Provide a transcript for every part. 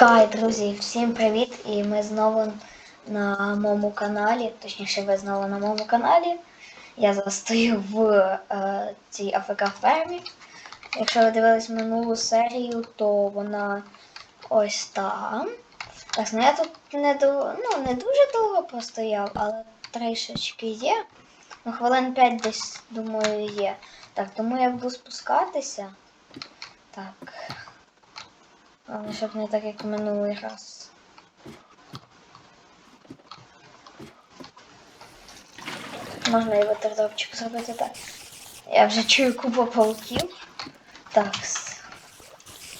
Хай, друзі, всім привіт! І ми знову на моєму каналі, точніше, ви знову на моєму каналі. Я зараз стою в е, цій АФК фермі. Якщо ви дивились минулу серію, то вона ось там. Так, ну я тут не, ду- ну, не дуже довго простояв, але трішечки є. Ну, хвилин 5 десь, думаю, є. Так, тому я буду спускатися. Так. Щоб не так, як минулий раз. Можна і ватердропчик зробити так. Я вже чую купу пауків. Так.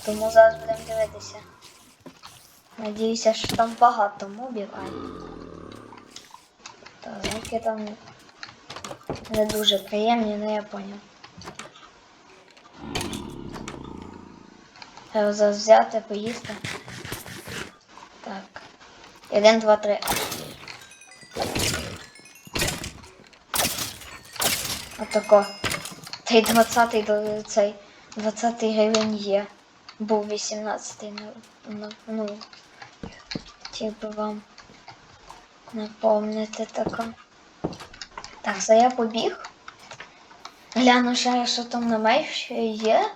Тому зараз будемо дивитися. Надіюся, що там багато мобів, ай. Так, звуки там не дуже приємні, але я поняв. Треба взяти, поїсти. Так. Один, два, три. Отако. Та й 20 до цей 20 гривень є. Був 18 на, на, ну. Хотів би вам напомнити тако. Так, за я побіг. Гляну ще, що там на меч є.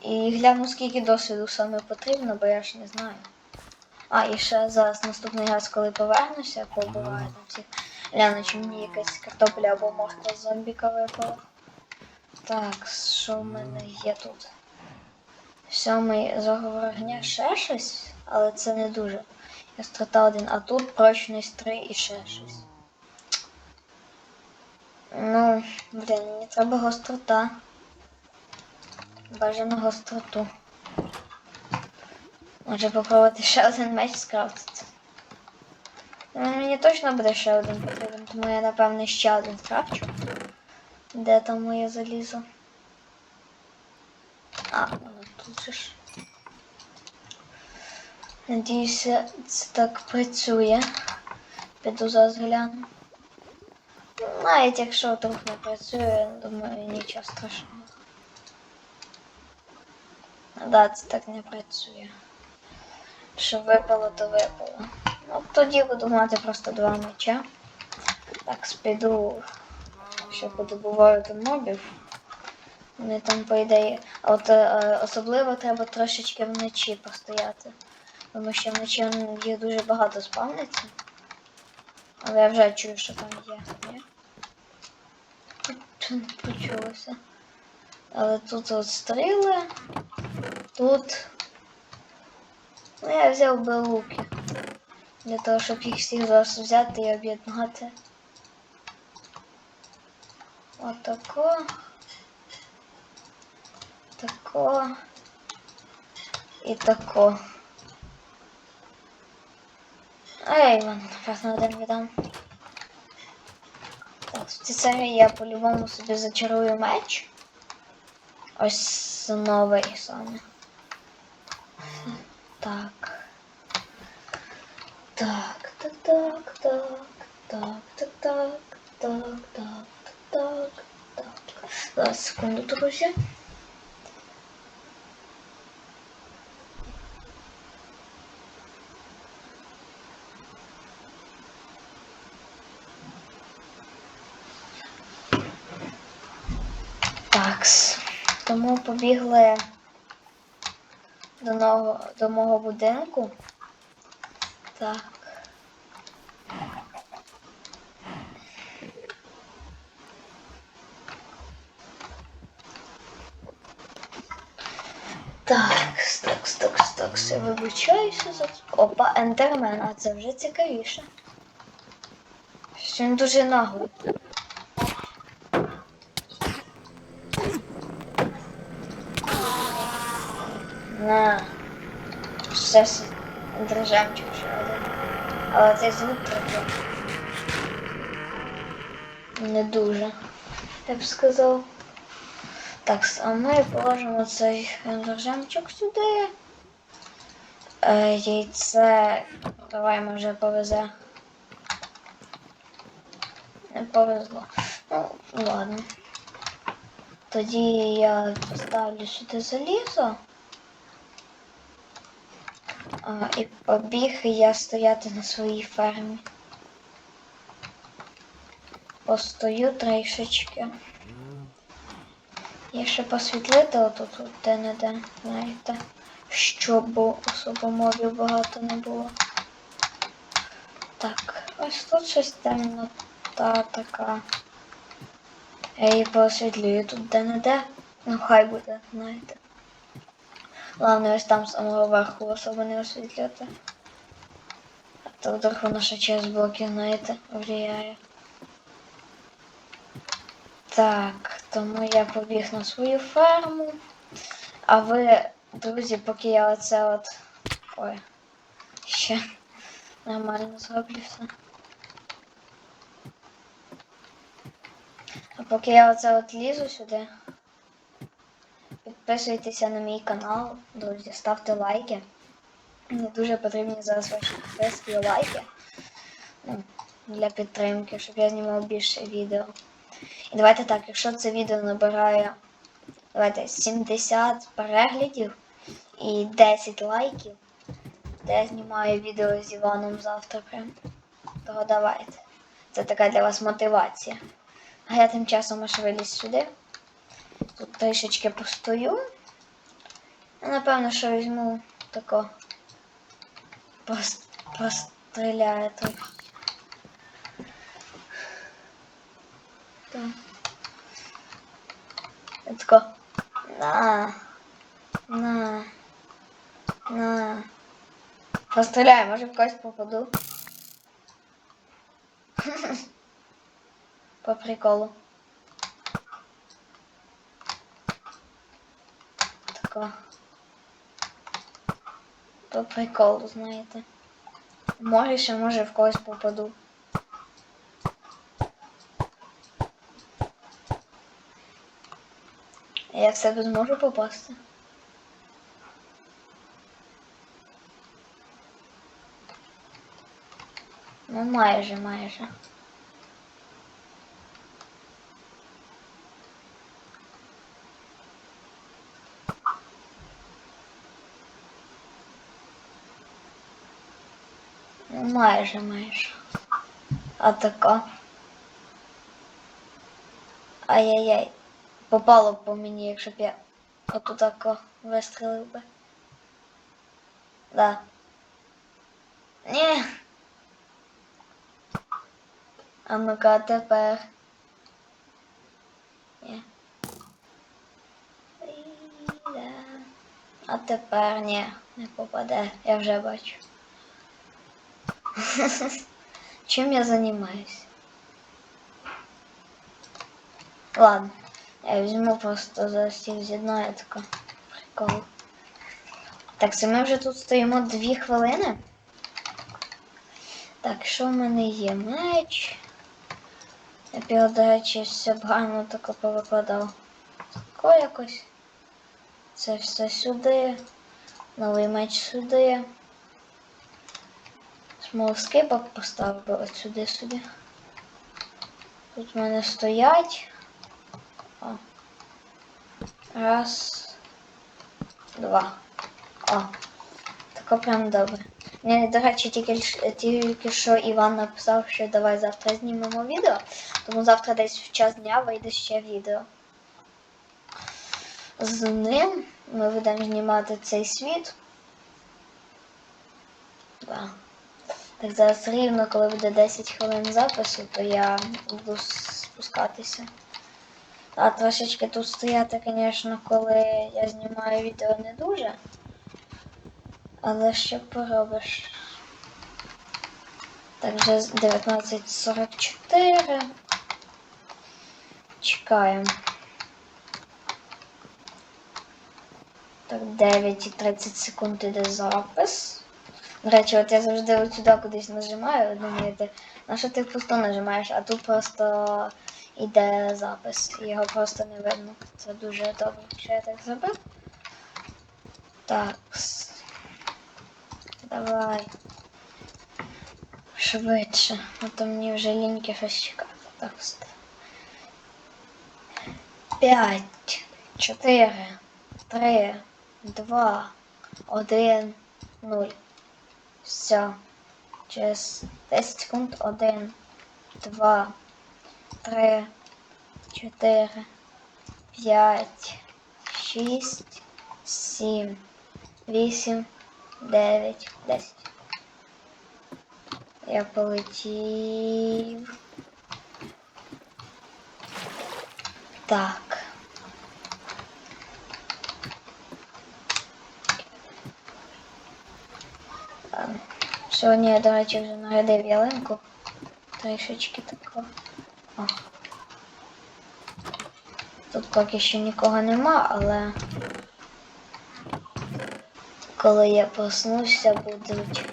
І гляну, скільки досвіду саме потрібно, бо я ж не знаю. А, і ще зараз наступний раз, коли повернуся, побуваю там всіх. Гляну, чи мені якась картопля або морква з зомбіка випала. Так, що в мене є тут? Сьомий заговор огня ще щось, але це не дуже. Гострота один, а тут прочність 3 і ще щось. Ну, блін, мені треба гострота. Бажано гостроту. Може попробувати ще один меч скрафтити. Ну, мені точно буде ще один потрібен, тому я напевне ще один скрафчу. Де там моє залізо? А, воно тут же ж. Надіюся, це так працює. Піду зараз гляну. Навіть якщо вдруг не працює, думаю, нічого страшного. Да, це так не працює. Що випало, то випало. Ну, тоді буду мати просто два меча. Так, спіду, що подобувати мобів. Вони там, по ідеї. А От е, особливо треба трошечки вночі постояти. Тому що вночі їх дуже багато спавниться. Але я вже чую, що там є. Ні? Тут не почулося. Але тут от стріли. Тут. Ну, я взяв би луки. Для того, щоб їх всіх зараз взяти і об'єднати. Отако. Тако. І тако. Ей, ладно, напевно, один віддам. Так, в цій я по-любому собі зачарую меч. Ось новий саме. Так. Так, так, так, так, так, так, так, так, так, так, так. Зараз секунду, друзі. Такс. Тому побігли до, нового, до мого будинку. Так. Так, стокс, стокс, стокс. Я вибачаюся за. Опа, ендермен, а це вже цікавіше. Він дуже наглий. На. Ще с- дрожемчик ще. Але цей звук трохи. Не дуже. Я б сказав. Так, а ми положимо цей дрожемчик сюди. Е, яйце. Давай може повезе. Не повезло. Ну, ладно. Тоді я поставлю сюди залізо. І побіг я стояти на своїй фермі. Постою трішечки. І ще посвітлити отут от де-не-де, знаєте, щоб особо мобів багато не було. Так, ось тут щось темнота така. Я посвітлюю тут де-не-де. Ну хай буде, знаєте. Главное, ось там самого верху особо не освітлювати. А то вдруг воно ще через блоки, знаєте, влияє. Так, тому я побіг на свою ферму. А ви, друзі, поки я оце от. Ой, ще нормально зроблю все. А поки я оце от лізу сюди. Підписуйтеся на мій канал, друзі, ставте лайки. Мені дуже потрібні зараз ваші підписки і лайки ну, для підтримки, щоб я знімав більше відео. І давайте так, якщо це відео набирає давайте, 70 переглядів і 10 лайків, то я знімаю відео з Іваном завтра прям. Того давайте. Це така для вас мотивація. А я тим часом аж виліз сюди. Тут трішечки постою. Я напевно, що візьму тако. Пос- Постріляю трохи. Так. Я тако. На. На. На. Постріляю, може в когось попаду. По приколу. Тако. По приколу, знаєте. Може ще, може в когось попаду. Я в себе зможу попасти. Ну майже, майже. Ну майже, майже. А така. Ай-яй-яй. Попало б по мені, якщо б я отутако вистрілив би. Да. Ні. А ну-ка тепер. Ні. А тепер ні, не попаде, я вже бачу. Чим я займаюсь? Ладно, я візьму просто за всіх з'єднаю тако. Прикол. Так, це ми вже тут стоїмо дві хвилини. Так, що в мене є? Меч. Я пів, до речі, все гарно тако повикладав. Тако якось. Це все сюди. Новий меч сюди. Смолскипок поставив би от сюди сюди. Тут в мене стоять. О. Раз. Два. О. Тако прям добре. Мені, до речі, тільки, тільки що Іван написав, що давай завтра знімемо відео. Тому завтра десь в час дня вийде ще відео. З ним ми будемо знімати цей світ. Да. Так зараз рівно, коли буде 10 хвилин запису, то я буду спускатися. А трошечки тут стояти, звісно, коли я знімаю відео не дуже. Але що поробиш? Так, вже 19.44. Чекаємо. Так, 9 і 30 секунд іде запис. До речі, от я завжди от сюди кудись нажимаю, думаєте, на що ти просто нажимаєш, а тут просто йде запис. Його просто не видно. Це дуже добре, що я так зробив. Так. Давай. Швидше. А то мені вже ліньки щось чекати. Так. П'ять, чотири, три, два, один, нуль. Все. Через 10 секунд. Один, два, три, чотири, п'ять, шість, сім, вісім, дев'ять, десять. Я полетів. Так. Сьогодні я, до речі, вже нарядив ялинку. Трішечки такого. О. Тут поки що нікого нема, але коли я проснуся, будуть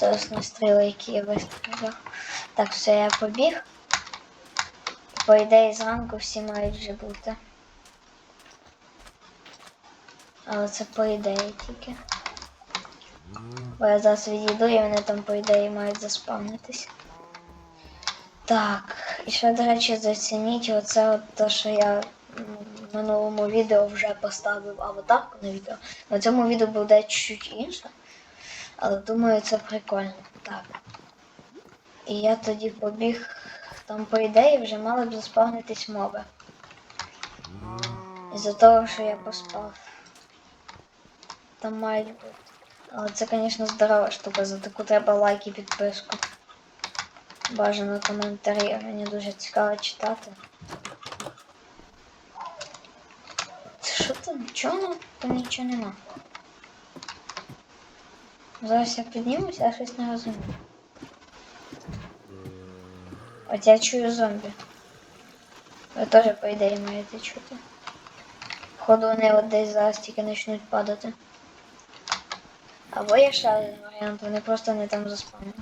точно стріли, які я вистріляв. Так, все, я побіг. По ідеї зранку всі мають вже бути. Але це по ідеї тільки. Бо я зараз відійду і вони там, по ідеї, мають заспавнитися. Так, і ще, до речі, зацініть оце от те, що я в минулому відео вже поставив аватарку на відео. На цьому відео буде чуть інше. Але думаю, це прикольно. Так. І я тоді побіг. Там, по ідеї, вже мали б заспавнитись моби. Із-за того, що я поспав. Там мають бути. Це, звісно, здорова штука, за таку треба лайк і підписку. Бажано коментарі, мені дуже цікаво читати. Це що там? Чого там нічого нема? Зараз я піднімуся, я щось не розумію. От я чую зомбі. Ви теж, по ідеї, маєте чути. Походу вони от десь зараз тільки почнуть падати. Або є ще один варіант, вони просто не там заспавнили.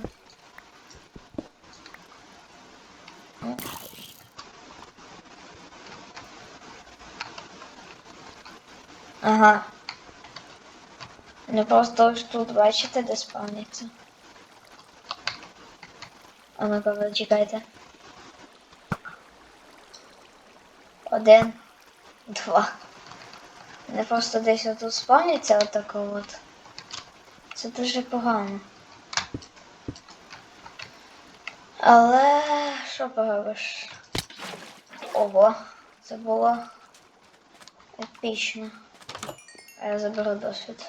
Ага. Вони просто ось тут, бачите, де спавняться. А ну-ка, ви чекайте. Один, два. Вони просто десь отут спавняться отако от. Це дуже погано. Але що поробиш? Ого, це було епічно. А я заберу досвід.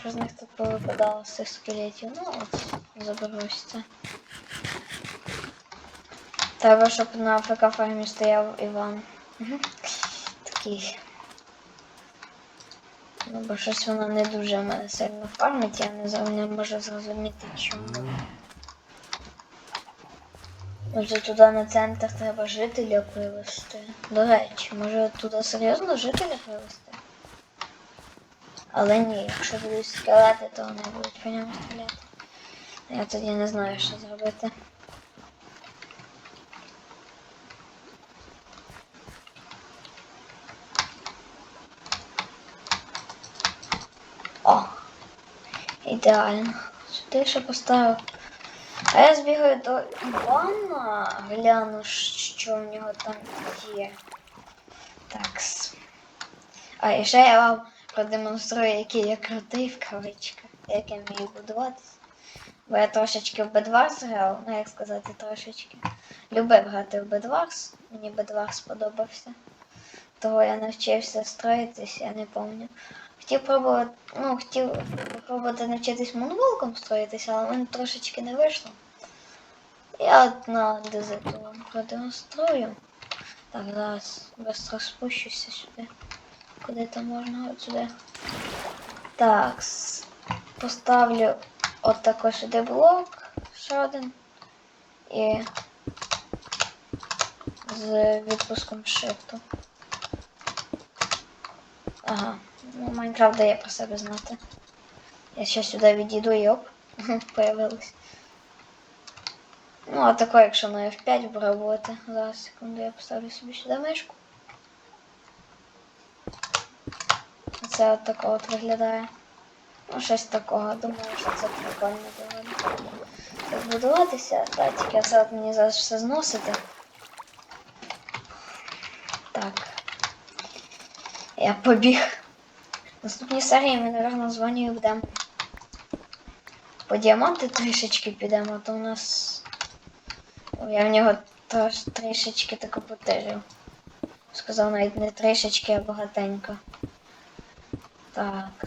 Що з них тут повипадало з цих скелетів? Ну от, заберу ось це. Треба, щоб на АФК фермі стояв Іван. Мгм. Такий. Ну, бо щось воно не дуже в мене сильно фармить, я не, за- не можу зрозуміти чому. Може туди на центр треба жителів вивезти. До речі, може туди серйозно жителів вивезти? Але ні, якщо будуть скелети, то вони будуть по ньому стріляти. Я тоді не знаю, що зробити. Ідеально. Сюди ще поставив. А я збігаю до Івана, гляну, що в нього там є. Такс. А і ще я вам продемонструю, який я крутий в кавичках, як я вмію будуватись. Бо я трошечки в Bedwars грав, ну як сказати, трошечки. Любив грати в Bedwars, мені Bedwars сподобався. Того я навчився строїтись, я не пам'ятаю. Хотів пробувати, ну, хотів попробувати навчитись монголком строїтися, але в мене трошечки не вийшло. Я от на дезету вам продемонструю. Так, зараз швидко спущуся сюди. Куди там можна? От сюди. Так, поставлю от такой сюди блок, ще один. І з відпуском шифту. Ага, ну Майнкрафт дає про себе знати. Я ще сюди відійду і оп, появилось. Ну, а тако, якщо на F5 пробувати. Зараз секунду я поставлю собі сюди мишку. Це от тако от виглядає. Ну, щось такого. Думаю, що це прикольно доволі. Так будуватися. Так, тільки це от мені зараз все зносити. Так. Я побіг. Наступній серії ми, напевно, з Ванією будемо по діаманти трішечки підемо, то у нас. Я в нього трош, трішечки тако потижив. Сказав навіть не трішечки, а багатенько. Так.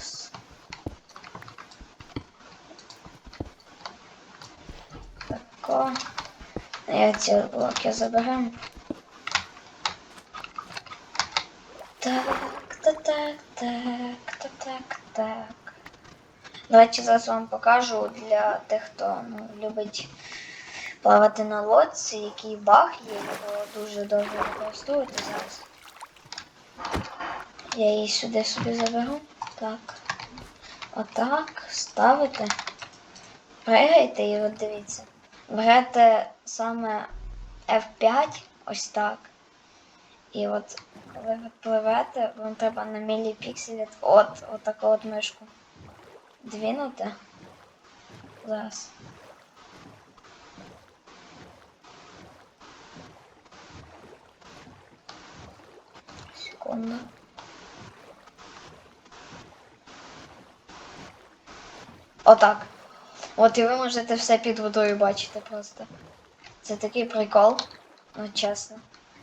Тако. Я ці блоки заберемо. Так, так, так, так, так, так, так. Давайте зараз вам покажу для тих, хто ну, любить плавати на лодці, який баг є, його дуже добре використовувати зараз. Я її сюди собі заберу. Так. Отак. Ставите. Пригайте і от дивіться. Берете саме F5, ось так. І от ви пливете, вам треба на міліпікселі от, от таку от мишку двинути. Зараз. Секунду. Отак. От і ви можете все під водою бачити просто. Це такий прикол, ну чесно.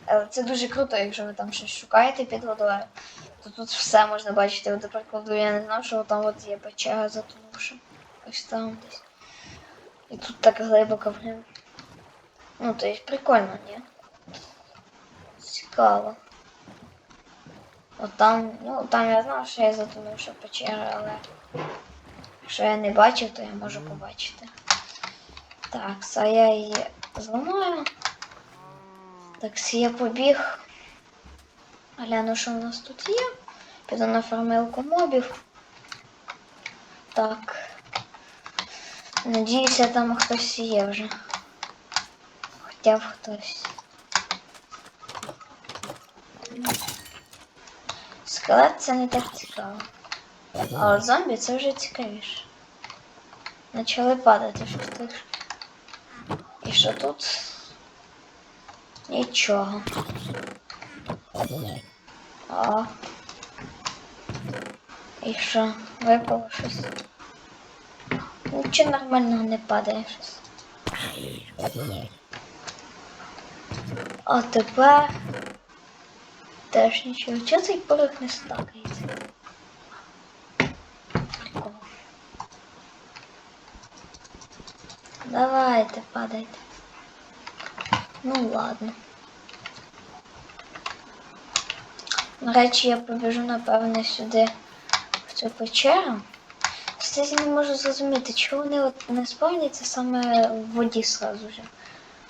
Але це дуже круто, якщо ви там щось шукаєте під водою, то тут все можна бачити. От, до прикладу, я не знав, що там от є печера затонувша. Ось там десь. І тут так глибоко, блін. Ну, то є прикольно, ні? Цікаво. От там, ну там я знав, що я затонувша печера, але якщо я не бачив, то я можу побачити. Так, а я її зламаю. Так, я побіг. Гляну, що в нас тут є. Піду на фармилку мобів. Так. Надіюся, там хтось є вже. Хоча б хтось. Скелет це не так цікаво. А от зомбі це вже цікавіше. Почали падати щось. І що тут? Нічого. А. І що? Випало щось. Нічого нормального не падає щось. А тепер теж нічого. Чого цей порох не стакається? Прикол. Давайте, падайте. Ну ладно. До речі, я побіжу, напевне, сюди в цю печеру. Кстати, не можу зрозуміти, чого вони от не спавняться саме в воді сразу же.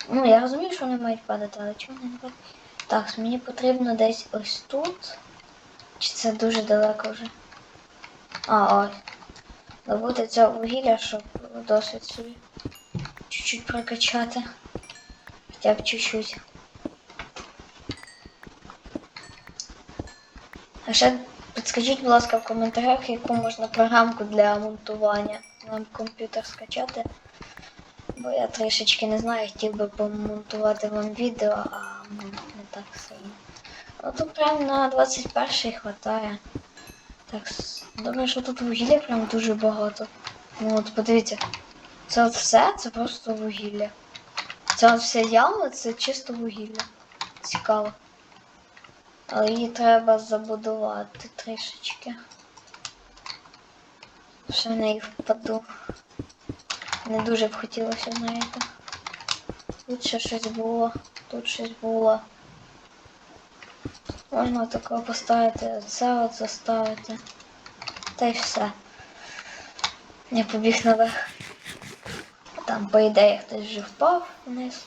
Ну, я розумію, що вони мають падати, але чого вони не падають? Так, мені потрібно десь ось тут. Чи це дуже далеко вже? А, ось. Добути цього вугілля, щоб досить собі чуть-чуть прокачати. Хоча б чуть-чуть. А ще підскажіть, будь ласка, в коментарях, яку можна програмку для монтування на комп'ютер скачати. Бо я трішечки не знаю, хотів би помонтувати вам відео, а ну, не так сильно. Ну тут прям на 21 хватає. Так, добре, що тут вугілля прям дуже багато. Ну от подивіться, це от все, це просто вугілля. Це от вся яма, це чисто вугілля. Цікаво. Але її треба забудувати трішечки. Що в неї впаду. Не дуже б хотілося, знаєте. Тут ще щось було, тут щось було. Можна такого поставити, це от заставити. Та й все. Я побіг наверх. Там, по ідеї, хтось вже впав вниз.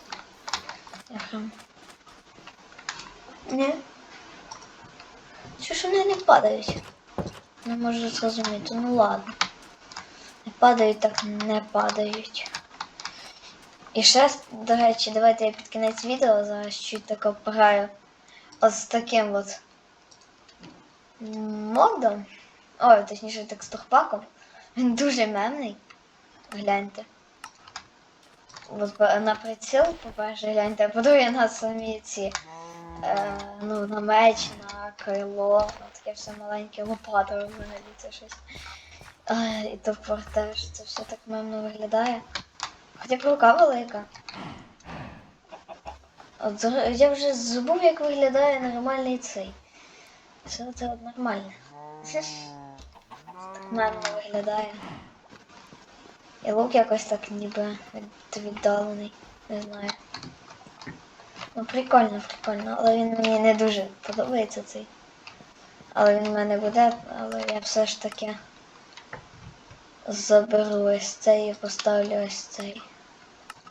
Я прям... Ні. Що ж вони не падають? Не можу зрозуміти. Ну ладно. Не падають, так не падають. І ще, до речі, давайте я під кінець відео зараз чуть тако пограю. От з таким от модом. Ой, точніше текстурпаком. Він дуже мемний. Гляньте. От на приціл, по-перше, гляньте, а по-друге на самі ці. Е, ну, на меч, на крило, таке все маленьке лопата взагалі це щось. А, і топор теж це все так мемно виглядає. Хоча б рука велика. От я вже забув, як виглядає нормальний цей. Все це от нормальне. Так мемно виглядає. І лук якось так ніби віддалений. Не знаю. Ну прикольно, прикольно, але він мені не дуже подобається цей. Але він в мене буде, але я все ж таки заберу ось цей і поставлю ось цей.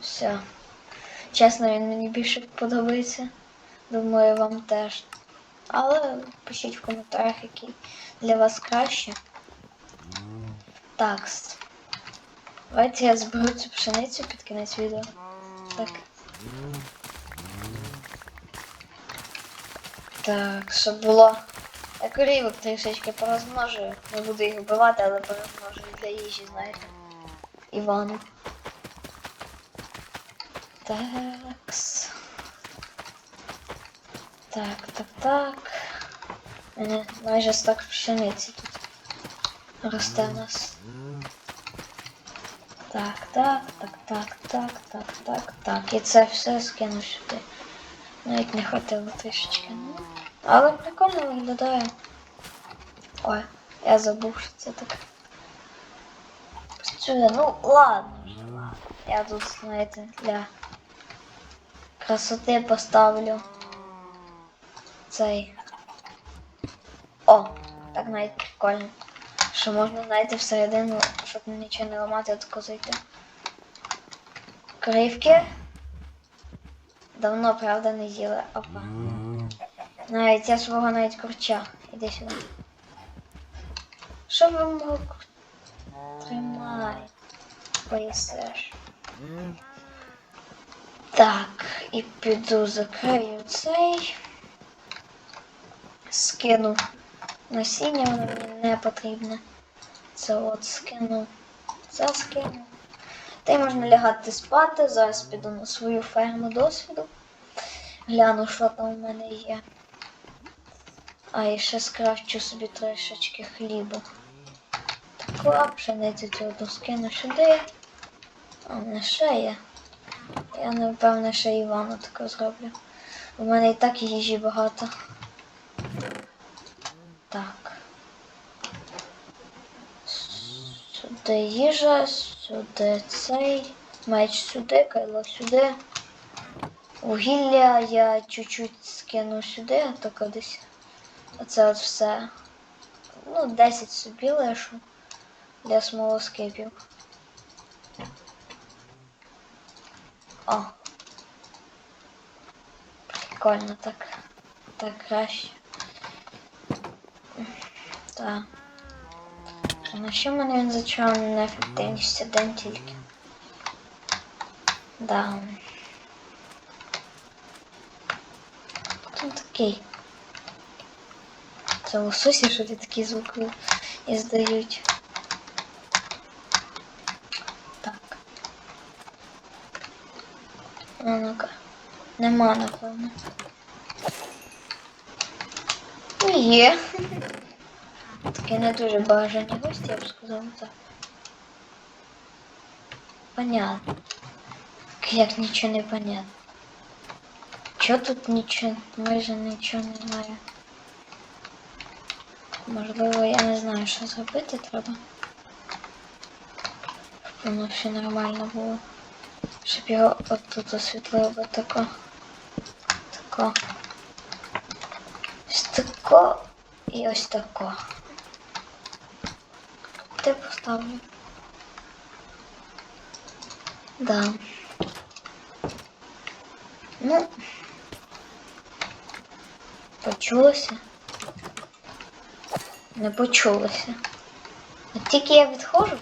Все. Чесно, він мені більше подобається. Думаю, вам теж. Але пишіть в коментарях, який для вас краще. Так. Давайте я зберу цю пшеницю під кінець відео. Так. Так, щоб було. Я корівок трішечки порозмножую. Не буду їх вбивати, але порозмножую для їжі, знаєте. Івану. Такс. Так, так, так. Мене майже стак пшениці тут росте в нас. Так, так, так, так, так, так, так, так. І це все скину сюди. Навіть не хватило трішечки. Ну. Але прикольно виглядає. Ой, я забув, що це таке. Працює, ну ладно. Я тут, знаєте, для красоти поставлю цей. О, так навіть прикольно. Що можна, знаєте, всередину, щоб нічого не ламати, тако зайти. Кривки. Давно, правда, не їли. Опа. Навіть я свого навіть курча. Іди сюди. Що ви мог? Тримай. Поїсиш. Так, і піду закрию цей. Скину насіння, воно мені не потрібне. Це от скину. Це скину. Та й можна лягати спати. Зараз піду на свою ферму досвіду. Гляну, що там у мене є. А і ще скрафчу собі трішечки хлібу. Таку пшеницю цю одну скину сюди. А мене ще є. Я напевно ще Івану таке зроблю. У мене і так їжі багато. Так. Сюди їжа, сюди цей. Меч сюди, кайло сюди. Вугілля я чуть-чуть скину сюди, а то кудись. Оце от все. Ну, 10 собі лишу для смолоскипів. О. Прикольно так. Так краще. Так. На що мене він зачарований на ефективність один тільки? Да. Хто такий? Це лососі, що ти такі звуки іздають. Так. А ну-ка. Нема, напевно. Ну, Є. Такі не дуже бажані гості, я б сказала так. Понятно. Як нічого не понятно. Чого тут нічого, майже нічого немає. Можливо, я не знаю, що зробити треба. Воно все нормально було. Щоб його отут освітлило би тако. Тако. Ось тако і ось тако. Де поставлю? Да. Ну. Почулося? Не почулося. От тільки я відходжу.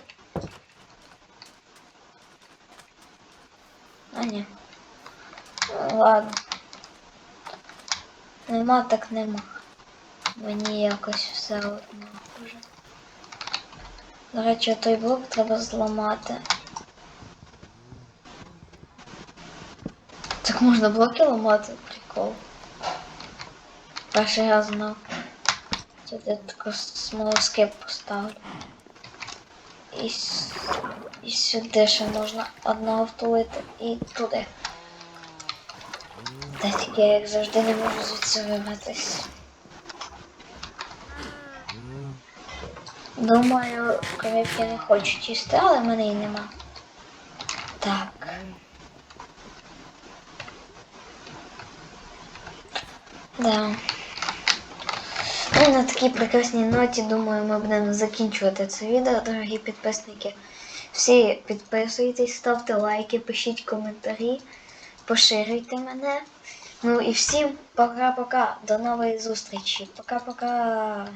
А ні. Ну, ладно. Нема так нема. Мені якось все одно вже. До речі, той блок треба зламати. Так можна блоки ламати? Прикол. Перший раз знав. Це я таку смолоскип поставлю. І, і сюди ще можна одного втулити і туди. Та тільки я як завжди не можу звідси вибратись. Думаю, коробки не хочуть їсти, але мене і нема. Так. Да. Ну, на такій прекрасній ноті, думаю, ми будемо закінчувати це відео, дорогі підписники. Всі підписуйтесь, ставте лайки, пишіть коментарі, поширюйте мене. Ну і всім пока-пока. До нової зустрічі. Пока-пока.